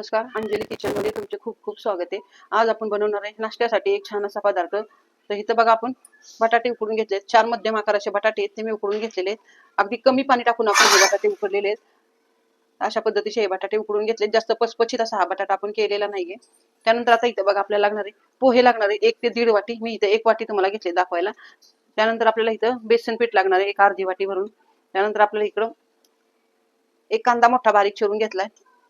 नमस्कार अंजली किचनमध्ये तुमचे खूप खूप स्वागत आहे. आज आपण बनवणार आहे नाश्त्यासाठी एक छान असा पदार्थ. तर इथं बघा आपण बटाटे उकडून घेतले चार मध्यम आकाराचे बटाटे आहेत ते मी उकडून घेतलेले अगदी कमी पाणी टाकून आपण हे बटाटे उकडलेले आहेत. अशा पद्धतीचे हे बटाटे उकडून घेतले जास्त पचपचित असा हा बटाटा आपण केलेला नाहीये. त्यानंतर आता इथं बघा आपल्याला लागणारे पोहे लागणारे एक ते दीड वाटी मी इथं एक वाटी तुम्हाला घेतले दाखवायला. त्यानंतर आपल्याला इथं बेसन पीठ लागणार आहे एक अर्धी वाटी भरून. त्यानंतर आपल्याला इकडं एक कांदा मोठा बारीक चिरून घेतलाय.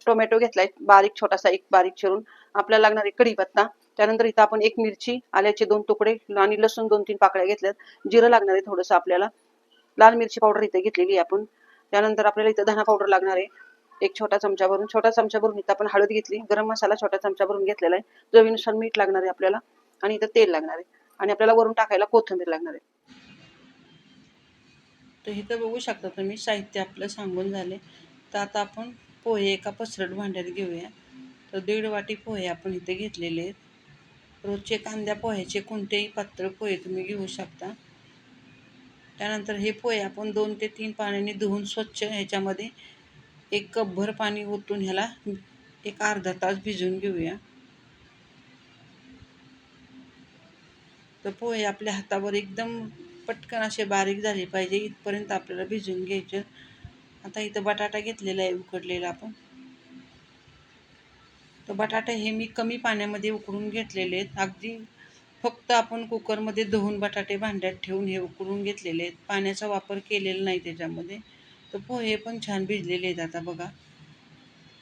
टोमॅटो घेतलाय बारीक छोटासा एक बारीक चिरून. आपल्याला लागणार आहे कढीपत्ता त्यानंतर इथं आपण एक मिरची आल्याचे दोन तुकडे आणि लसूण दोन तीन पाकळ्या घेतल्यात. जिरं लागणार आहे थोडंसं आपल्याला. लाल मिरची पावडर इथे घेतलेली आहे आपण. त्यानंतर आपल्याला इथं धना पावडर लागणार आहे. एक छोटा चमचा भरून. छोटा चमचा भरून इथं आपण हळद घेतली. गरम मसाला छोटा चमचा भरून घेतलेला आहे. चवीनुसार मीठ लागणार आहे आपल्याला. आणि इथं तेल लागणार आहे. आणि आपल्याला वरून टाकायला कोथिंबीर लागणार आहे. तर इथं बघू शकता तुम्ही साहित्य आपलं सांगून झाले. तर आता आपण पोहे एका पसरट भांड्यात घेऊया. तर दीड वाटी पोहे आपण इथे घेतलेले आहेत. रोजचे कांद्या पोह्याचे कोणतेही पात्र पोहे तुम्ही घेऊ शकता. त्यानंतर हे पोहे आपण दोन ते तीन पाण्याने धुवून स्वच्छ ह्याच्यामध्ये एक कपभर पाणी ओतून ह्याला एक अर्धा तास भिजवून घेऊया. तर पोहे आपल्या हातावर एकदम पटकन असे बारीक झाले पाहिजे इथपर्यंत आपल्याला भिजवून घ्यायचे. आता इथं बटाटा घेतलेला आहे उकडलेला आपण. तर बटाटे हे मी कमी पाण्यामध्ये उकडून घेतलेले आहेत. अगदी फक्त आपण कुकरमध्ये धुवून बटाटे भांड्यात ठेवून हे उकडून घेतलेले आहेत. पाण्याचा वापर केलेला नाही त्याच्यामध्ये. तर पोहे पण छान भिजलेले आहेत आता बघा.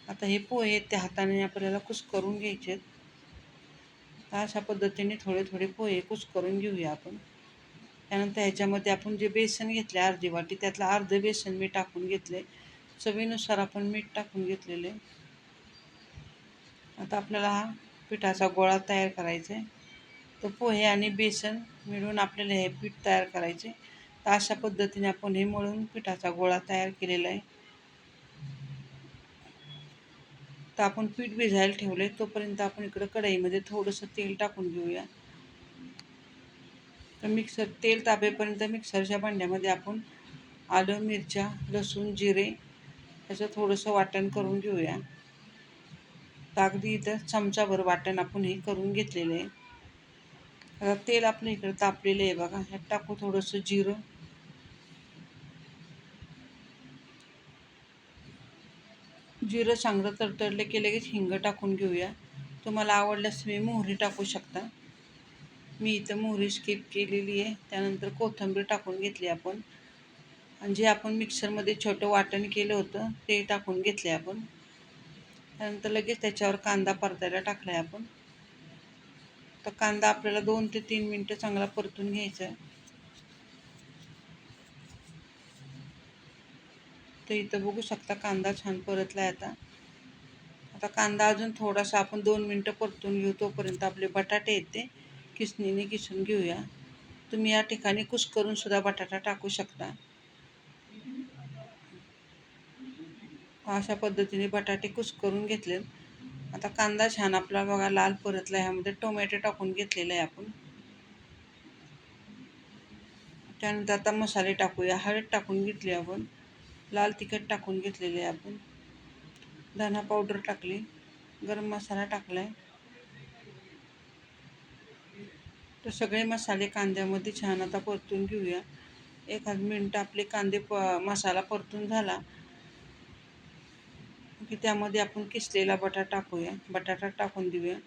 आता हे पोहे त्या हाताने आपल्याला कुस्करून घ्यायचे आहेत. अशा पद्धतीने थोडे थोडे पोहे कुस्करून घेऊया आपण. त्यानंतर ह्याच्यामध्ये आपण जे बेसन घेतले अर्धी वाटी त्यातलं अर्ध बेसन मी टाकून घेतले चवीनुसार आपण मीठ टाकून घेतलेले आता आपल्याला हा पिठाचा गोळा तयार करायचा आहे. तर पोहे आणि बेसन मिळून आपल्याला हे पीठ तयार करायचे तर अशा पद्धतीने आपण हे मळून पिठाचा गोळा तयार केलेला आहे. तर आपण पीठ भिजायला ठेवले तोपर्यंत आपण इकडं कढईमध्ये थोडंसं तेल टाकून घेऊया. तर मिक्सर तेल तापेपर्यंत मिक्सरच्या भांड्यामध्ये आपण आलं मिरच्या लसूण जिरे याचं थोडंसं वाटण करून घेऊया. कागदी अगदी इथं चमचाभर वाटण आपण हे करून घेतलेलं आहे. आता तेल आपलं इकडं तापलेलं आहे बघा. ह्यात टाकू थोडंसं जिरं. जिरं चांगलं तरतडलं की लगेच हिंग टाकून घेऊया. तुम्हाला आवडल्यास तुम्ही मोहरी टाकू शकता. मी इथं मोहरी स्किप केलेली आहे. त्यानंतर कोथिंबीर टाकून घेतली आपण. आणि जे आपण मिक्सरमध्ये छोटं वाटण केलं होतं ते टाकून घेतले आपण. त्यानंतर लगेच त्याच्यावर कांदा परतायला टाकला आहे आपण. तर कांदा आपल्याला दोन ते तीन मिनटं चांगला परतून घ्यायचा आहे. तर इथं बघू शकता कांदा छान परतला आहे आता. आता कांदा अजून थोडासा आपण दोन मिनटं परतून घेऊ तोपर्यंत आपले बटाटे येते. किसणीने किसून घेऊया. तुम्ही या ठिकाणी कुस करून सुद्धा बटाटा टाकू शकता. अशा पद्धतीने बटाटे कुस करून घेतले. आता कांदा छान आपला बघा लाल परतला ह्यामध्ये टोमॅटो टाकून घेतलेला आहे आपण. त्यानंतर आता मसाले टाकूया. हळद टाकून घेतली आपण. लाल तिखट टाकून घेतलेले आहे आपण. धना पावडर टाकली. गरम मसाला टाकला आहे तर सगळे मसाले कांद्यामध्ये छान आता परतून घेऊया. एखाद मिनटं आपले कांदे प मसाला परतून झाला. की त्यामध्ये आपण किसलेला बटाटा टाकूया. बटाटा टाकून देऊया.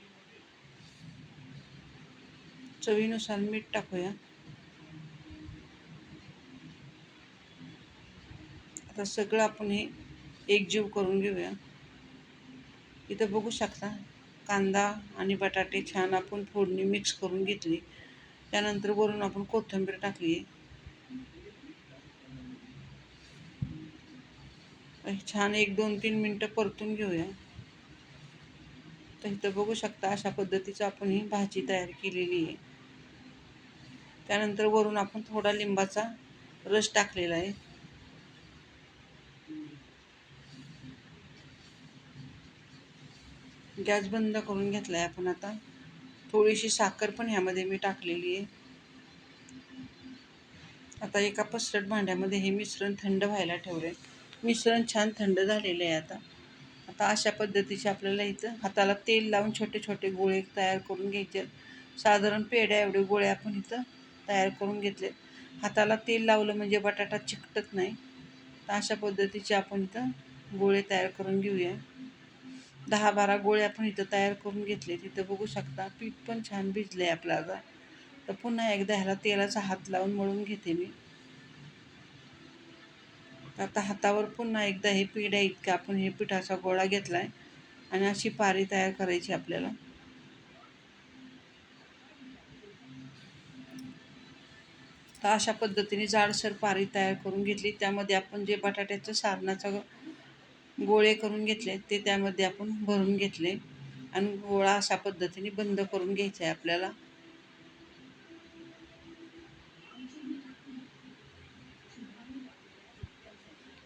चवीनुसार मीठ टाकूया. आता सगळं आपण हे एकजीव करून घेऊया. इथं बघू शकता. कांदा आणि बटाटे छान आपण फोडणी मिक्स करून घेतली. त्यानंतर वरून आपण कोथिंबीर टाकली. छान एक दोन तीन मिनटं परतून घेऊया. तर इथं बघू शकता अशा पद्धतीचं आपण ही भाजी तयार केलेली आहे. त्यानंतर वरून आपण थोडा लिंबाचा रस टाकलेला आहे. गॅस बंद करून घेतला आहे आपण आता. थोडीशी साखर पण ह्यामध्ये मी टाकलेली आहे. आता एका पसरट भांड्यामध्ये हे मिश्रण थंड व्हायला ठेवले मिश्रण छान थंड झालेलं आहे आता. आता अशा पद्धतीचे आपल्याला इथं हाताला तेल लावून छोटे छोटे गोळे तयार करून घ्यायचे साधारण पेढ्या एवढे गोळे आपण इथं तयार करून घेतले हाताला तेल लावलं म्हणजे बटाटा चिकटत नाही. तर अशा पद्धतीचे आपण इथं गोळे तयार करून घेऊया. दहा बारा गोळे आपण इथं तयार करून घेतले. तिथं बघू शकता पीठ पण छान भिजले आपलं आता. तर पुन्हा एकदा ह्याला तेलाचा हात लावून मळून घेते मी. आता हातावर पुन्हा एकदा हे पीठ आहे इतकं. आपण हे पिठाचा गोळा घेतला आहे आणि अशी पारी तयार करायची आपल्याला. तर अशा पद्धतीने जाडसर पारी तयार करून घेतली. त्यामध्ये आपण जे बटाट्याचं सारणाचं गोळे करून घेतले ते त्यामध्ये आपण भरून घेतले. आणि गोळा अशा पद्धतीने बंद करून घ्यायचा आहे आपल्याला.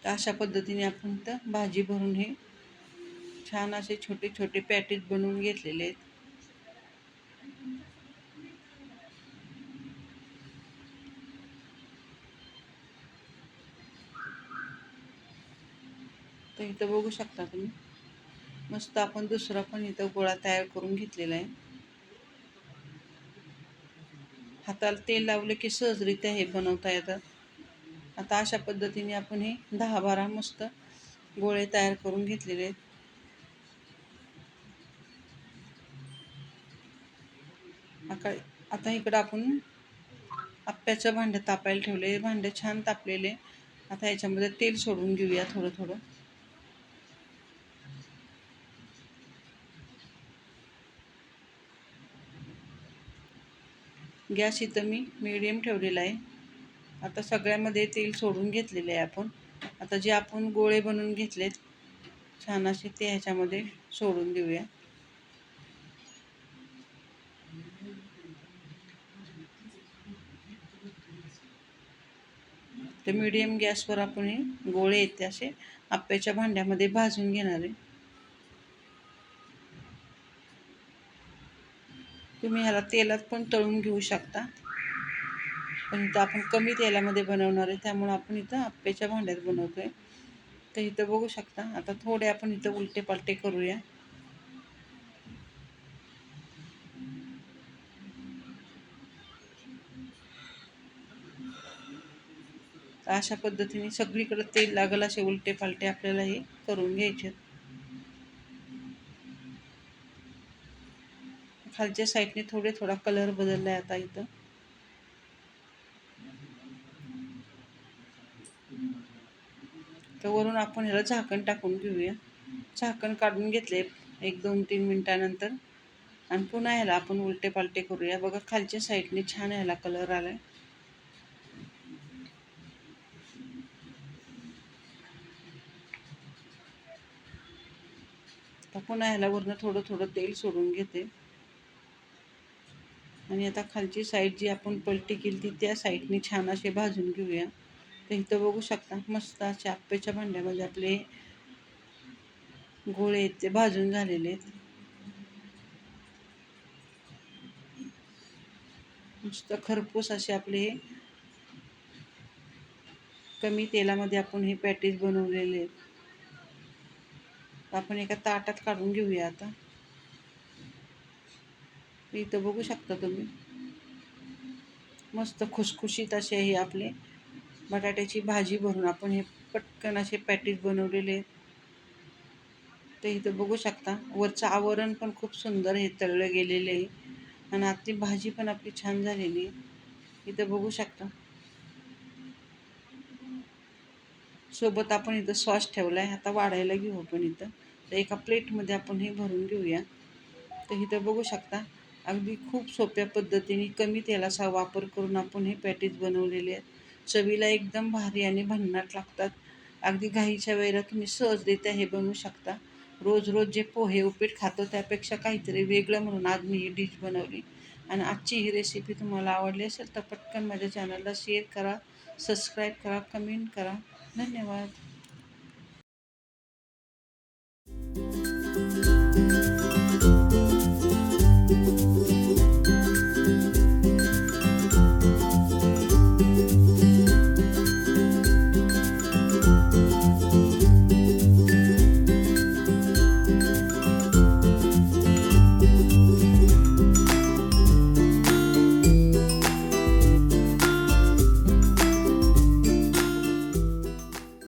अशा पद्धतीने आपण तर भाजी भरून हे छान असे छोटे छोटे पॅटीस बनवून घेतलेले आहेत. तर इथं बघू शकता तुम्ही. मस्त आपण दुसरा पण इथं गोळा तयार करून घेतलेला आहे. हाताला तेल लावलं की सहजरित्या हे बनवता येतात आता अशा पद्धतीने आपण हे दहा बारा मस्त गोळे तयार करून घेतलेले आहेत. आता इकडं आपण आप्याचं भांडं तापायला ठेवले भांडं छान तापलेले. आता याच्यामध्ये तेल सोडून घेऊया थोडं थोडं गॅस इथं मी मिडियम ठेवलेला आहे. आता सगळ्यामध्ये तेल सोडून घेतलेले आहे आपण. आता जे आपण गोळे बनवून घेतलेत छान असे ते ह्याच्यामध्ये सोडून देऊया. तर मिडियम गॅसवर आपण हे गोळे येते असे आप्याच्या भांड्यामध्ये भाजून घेणार आहे. तुम्ही ह्याला तेलात पण तळून घेऊ शकता. पण इथं आपण कमी तेलामध्ये बनवणार आहे त्यामुळं आपण इथं आप्पेच्या भांड्यात बनवतो आहे तर इथं बघू शकता आता थोडे आपण इथं उलटे पालटे करूया अशा पद्धतीने सगळीकडे तेल लागेल असे उलटे पालटे आपल्याला हे करून घ्यायचे खालच्या साईडने थोडे थोडा कलर बदलला आहे आता इथं. तर वरून आपण ह्याला झाकण टाकून घेऊया. झाकण काढून घेतले एक दोन तीन मिनटानंतर. आणि पुन्हा ह्याला आपण उलटे पालटे करूया. बघा खालच्या साईडने छान ह्याला कलर आलाय. तर पुन्हा ह्याला वरनं थोडं थोडं तेल सोडून घेते. आणि आता खालची साईड जी आपण पलटी केली ती त्या साईडने छान असे भाजून घेऊया. तर इथं बघू शकता मस्त असे आप्प्याच्या भांड्यामध्ये आपले गोळे आहेत ते भाजून झालेले आहेत. मस्त खरपूस असे आपले कमी तेलामध्ये आपण हे पॅटीस बनवलेले आहेत. आपण एका ताटात काढून घेऊया आता. इथं बघू शकता तुम्ही. मस्त खुसखुशीत असे हे आपले बटाट्याची भाजी भरून आपण हे पटकन असे पॅटीज बनवलेले. ते इथं बघू शकता वरचं आवरण पण खूप सुंदर हे तळलं गेलेले आहे. आणि आतली भाजी पण आपली छान झालेली आहे. इथं बघू शकता. सोबत आपण इथं सॉस ठेवला आहे. आता वाढायला घेऊ आपण इथं. तर एका प्लेटमध्ये आपण हे भरून घेऊया. तर इथं बघू शकता अगदी खूप सोप्या पद्धतीने कमी तेलाचा वापर करून आपण हे पॅटीज बनवलेले आहेत. चवीला एकदम भारी आणि भन्नाट लागतात. अगदी घाईच्या वेळेला तुम्ही सहजरित्या हे बनवू शकता. रोज रोज जे पोहे उपीट खातो त्यापेक्षा काहीतरी वेगळं म्हणून आज मी ही डिश बनवली. आणि आजची ही रेसिपी तुम्हाला आवडली असेल तर पटकन माझ्या चॅनलला शेअर करा सबस्क्राईब करा कमेंट करा. धन्यवाद.